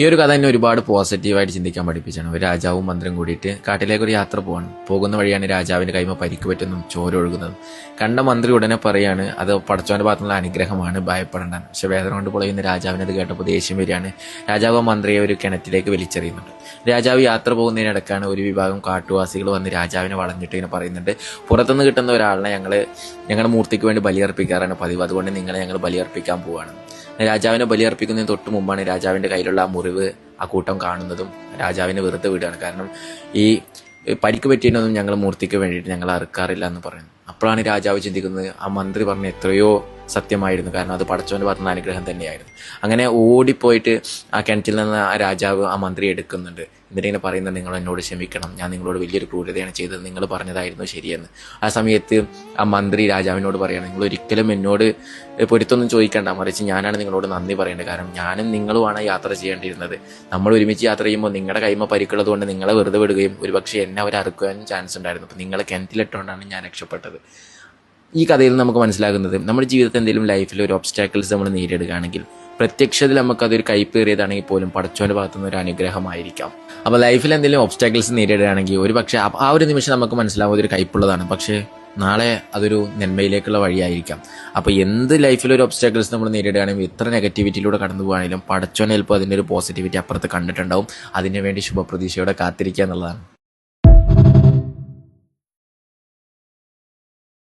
ഈ ഒരു കഥ തന്നെ ഒരുപാട് പോസിറ്റീവായിട്ട് ചിന്തിക്കാൻ പഠിപ്പിച്ചാണ്. ഒരു രാജാവും മന്ത്രം കൂടിയിട്ട് കാട്ടിലേക്ക് ഒരു യാത്ര പോവാണ്. പോകുന്ന വഴിയാണ് രാജാവിന്റെ കൈമ പരിക്ക് പറ്റുന്നതും ചോര ഒഴുകുന്നതും. കണ്ട മന്ത്രി ഉടനെ പറയാണ് അത് പടച്ചോന്റെ ഭാഗത്തുള്ള അനുഗ്രഹമാണ് ഭയപ്പെടേണ്ടത് പക്ഷെ വേദന കൊണ്ട് പൊളയുന്ന രാജാവിന് അത് കേട്ടപ്പോൾ ദേഷ്യം വരികയാണ്. രാജാവ് മന്ത്രിയെ ഒരു കിണറ്റിലേക്ക് വലിച്ചെറിയുന്നുണ്ട് രാജാവ് യാത്ര പോകുന്നതിനിടക്കാണ് ഒരു വിഭാഗം കാട്ടുവാസികൾ വന്ന് രാജാവിനെ വളഞ്ഞിട്ട് ഇങ്ങനെ പറയുന്നുണ്ട് പുറത്തുനിന്ന് കിട്ടുന്ന ഒരാളിനെ ഞങ്ങൾ ഞങ്ങളുടെ മൂർത്തിക്ക് വേണ്ടി ബലിയർപ്പിക്കാറാണ് പതിവ്. അതുകൊണ്ട് നിങ്ങളെ ഞങ്ങൾ ബലിയർപ്പിക്കാൻ പോവാണ്. രാജാവിനെ ബലിയർപ്പിക്കുന്നതിന് തൊട്ട് മുമ്പാണ് രാജാവിന്റെ കയ്യിലുള്ള ആ മുറിവ് ആ കൂട്ടം കാണുന്നതും രാജാവിനെ വെറുതെ വിടുകയാണ് കാരണം ഈ പരിക്ക് പറ്റിയതൊന്നും ഞങ്ങൾ മൂർത്തിക്ക് വേണ്ടിയിട്ട് ഞങ്ങൾ അറുക്കാറില്ല എന്ന് പറയുന്നു. അപ്പോഴാണ് രാജാവ് ചിന്തിക്കുന്നത് ആ മന്ത്രി പറഞ്ഞ എത്രയോ സത്യമായിരുന്നു. കാരണം അത് പടച്ചവന്റെ പറഞ്ഞ അനുഗ്രഹം തന്നെയായിരുന്നു. അങ്ങനെ ഓടിപ്പോയിട്ട് ആ കിണറ്റിൽ നിന്ന് ആ രാജാവ് ആ മന്ത്രി എടുക്കുന്നുണ്ട്. എന്നിട്ട് ഇങ്ങനെ പറയുന്നത് നിങ്ങൾ എന്നോട് ക്ഷമിക്കണം. ഞാൻ നിങ്ങളോട് വലിയൊരു ക്രൂരതയാണ് ചെയ്തത്. നിങ്ങൾ പറഞ്ഞതായിരുന്നു ശരിയെന്ന്. ആ സമയത്ത് ആ മന്ത്രി രാജാവിനോട് പറയണം നിങ്ങൾ ഒരിക്കലും എന്നോട് പൊരുത്തൊന്നും ചോദിക്കേണ്ട. മറിച്ച് ഞാനാണ് നിങ്ങളോട് നന്ദി പറയേണ്ടത്. കാരണം ഞാനും നിങ്ങളുമാണ് യാത്ര ചെയ്യേണ്ടിയിരുന്നത്. നമ്മൾ ഒരുമിച്ച് യാത്ര ചെയ്യുമ്പോൾ നിങ്ങളുടെ കൈമ പരിക്കുള്ളത് കൊണ്ട് നിങ്ങളെ വെറുതെ വിടുകയും ഒരുപക്ഷെ എന്നെ അവർ അറുക്കുവാനും ചാൻസ് ഉണ്ടായിരുന്നു. അപ്പം നിങ്ങളെ കിണറ്റിലിട്ടുകൊണ്ടാണ് ഞാൻ രക്ഷപ്പെട്ടത്. ഈ കഥയിൽ നമുക്ക് മനസ്സിലാകുന്നത് നമ്മുടെ ജീവിതത്തിൽ എന്തെങ്കിലും ലൈഫിൽ ഒരു ഒബ്സ്റ്റാക്കിൾസ് നമ്മൾ നേരിടുകയാണെങ്കിൽ പ്രത്യക്ഷത്തിൽ നമുക്ക് അതൊരു കൈപ്പേറിയതാണെങ്കിൽ പോലും പടച്ചോന്റെ ഭാഗത്തുനിന്ന് ഒരു അനുഗ്രഹമായിരിക്കാം. അപ്പോൾ ലൈഫിൽ എന്തെങ്കിലും ഒബ്സ്റ്റാക്കിൾസ് നേരിടുകയാണെങ്കിൽ ഒരു പക്ഷേ ആ- ഒരു നിമിഷം നമുക്ക് മനസ്സിലാവും അതൊരു കൈപ്പുള്ളതാണ്. പക്ഷേ നാളെ അതൊരു നന്മയിലേക്കുള്ള വഴിയായിരിക്കാം. അപ്പോൾ എന്ത് ലൈഫിൽ ഒരു ഒബ്സ്റ്റാക്കിൾസ് നമ്മൾ നേരിടുകയാണെങ്കിൽ എത്ര നെഗറ്റിവിറ്റിയിലൂടെ കടന്നു പോകുകയാണെങ്കിലും പടച്ചോനെ ചിലപ്പോൾ അതിന്റെ ഒരു പോസിറ്റിവിറ്റി അപ്പുറത്ത് കണ്ടിട്ടുണ്ടാവും. അതിനു വേണ്ടി ശുഭപ്രതീക്ഷയോടെ കാത്തിരിക്കുക എന്നുള്ളതാണ്.